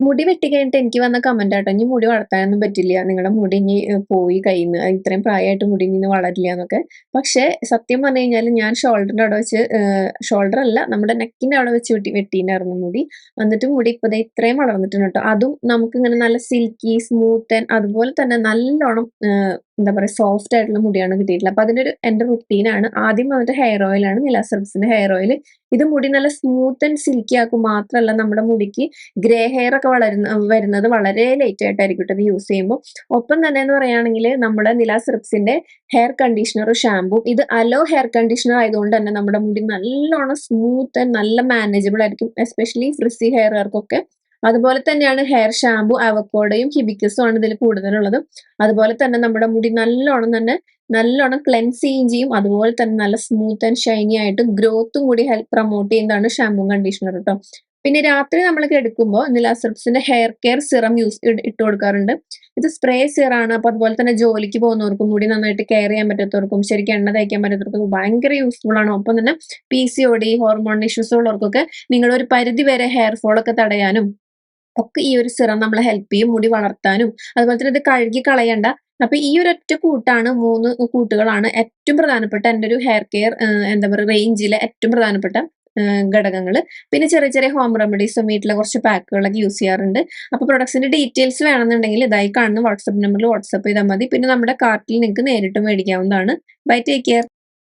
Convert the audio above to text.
മുടി വെട്ടി കഴിഞ്ഞിട്ട് എനിക്ക് വന്ന കമന്റ് ആട്ടോ. ഇനി മുടി വളർത്താനൊന്നും പറ്റില്ല. നിങ്ങളുടെ മുടി ഇനി പോയി കയ്യിന്ന് ഇത്രയും പ്രായമായിട്ട് മുടി ഇനി വളരില്ല എന്നൊക്കെ. പക്ഷെ സത്യം പറഞ്ഞു കഴിഞ്ഞാൽ ഞാൻ ഷോൾഡറിന്റെ അവിടെ വെച്ച് ഷോൾഡർ അല്ല നമ്മുടെ നെക്കിന്റെ അവിടെ വെച്ച് വെട്ടി വെട്ടിയിട്ടുണ്ടായിരുന്നു മുടി. എന്നിട്ട് മുടി ഇപ്പൊ ദേ ഇത്രയും വളർന്നിട്ടുണ്ട് കേട്ടോ. അതും നമുക്ക് ഇങ്ങനെ നല്ല സിൽക്കി സ്മൂത്ത് ആൻഡ് അതുപോലെ തന്നെ നല്ലോണം എന്താ പറയുക സോഫ്റ്റ് ആയിട്ടുള്ള മുടിയാണ് കിട്ടിയിട്ടുള്ളത്. അപ്പൊ അതിന്റെ ഒരു എന്റെ റുട്ടീനാണ് ആദ്യം വന്നിട്ട് ഹെയർ ഓയിൽ ആണ് നിലാസെർബ്സിന്റെ ഹെയർ ഓയിൽ ഇത് മുടി നല്ല സ്മൂത്ത് ആൻഡ് സിൽക്കി ആക്കും. മാത്രമല്ല നമ്മുടെ മുടിക്ക് ഗ്രേ ഹെയർ ഒക്കെ വളരുന്ന വരുന്നത് വളരെ ലേറ്റ് ആയിട്ടായിരിക്കും ഇത് യൂസ് ചെയ്യുമ്പോൾ. ഒപ്പം തന്നെ എന്ന് പറയുകയാണെങ്കിൽ നമ്മുടെ നില സിറപ്സിന്റെ ഹെയർ കണ്ടീഷണർ ഷാമ്പും ഇത് അലോ ഹെയർ കണ്ടീഷണർ ആയതുകൊണ്ട് തന്നെ നമ്മുടെ മുടി നല്ലോണം സ്മൂത്ത് ആൻഡ് നല്ല മാനേജബിൾ ആയിരിക്കും. എസ്പെഷ്യലി ഫ്രിസി ഹെയറുകാർക്കൊക്കെ അതുപോലെ തന്നെയാണ് ഹെയർ ഷാമ്പു അവക്കോടയും ഹിബിക്കസും ആണ് ഇതിൽ കൂടുതലുള്ളത്. അതുപോലെ തന്നെ നമ്മുടെ മുടി നല്ലോണം തന്നെ നല്ലോണം ക്ലെൻസ് ചെയ്യുകയും ചെയ്യും. അതുപോലെ തന്നെ നല്ല സ്മൂത്ത് ആൻഡ് ഷൈനി ആയിട്ട് ഗ്രോത്തും കൂടി ഹെൽപ്പ് പ്രൊമോട്ട് ചെയ്യുന്നതാണ് ഷാമ്പൂ കണ്ടീഷണർ കേട്ടോ പിന്നെ രാത്രി നമ്മൾ കിടക്കുമ്പോൾ നിലാസെർബ്സിന്റെ ഹെയർ കെയർ സിറം യൂസ് ഇട്ട് കൊടുക്കാറുണ്ട്. ഇത് സ്പ്രേ സിറാണ് അപ്പൊ അതുപോലെ തന്നെ ജോലിക്ക് പോകുന്നവർക്കും കൂടി നന്നായിട്ട് കെയർ ചെയ്യാൻ പറ്റാത്തവർക്കും ശരിക്കും എണ്ണ തയ്ക്കാൻ പറ്റാത്തവർക്കും ഭയങ്കര യൂസ്ഫുൾ ആണ്. ഒപ്പം തന്നെ P C O D hormone issues ഉള്ളവർക്കൊക്കെ നിങ്ങളൊരു പരിധി വരെ ഹെയർ ഫോൾ ഒക്കെ തടയാനും ഒക്കെ ഈ ഒരു സിറം നമ്മളെ ഹെൽപ്പ് ചെയ്യും മുടി വളർത്താനും. അതുപോലെ തന്നെ ഇത് കഴുകി കളയണ്ട. അപ്പൊ ഈ ഒരു ഒറ്റ കൂട്ടാണ് മൂന്ന് കൂട്ടുകളാണ് ഏറ്റവും പ്രധാനപ്പെട്ട എന്റെ ഒരു ഹെയർ കെയർ എന്താ പറയുക റേഞ്ചിലെ ഏറ്റവും പ്രധാനപ്പെട്ട ഘടകങ്ങൾ പിന്നെ ചെറിയ ചെറിയ ഹോം റെമഡീസും വീട്ടിലെ കുറച്ച് പാക്കുകളൊക്കെ യൂസ് ചെയ്യാറുണ്ട്. അപ്പോൾ പ്രൊഡക്ട്സിന്റെ ഡീറ്റെയിൽസ് വേണമെന്നുണ്ടെങ്കിൽ ഇതായി കാണുന്ന വാട്സപ്പ് നമ്പറിൽ വാട്സപ്പ് ചെയ്താൽ മതി. പിന്നെ നമ്മുടെ കാർട്ടിൽ നിങ്ങൾക്ക് നേരിട്ട് മേടിക്കാവുന്നതാണ്. Bye take care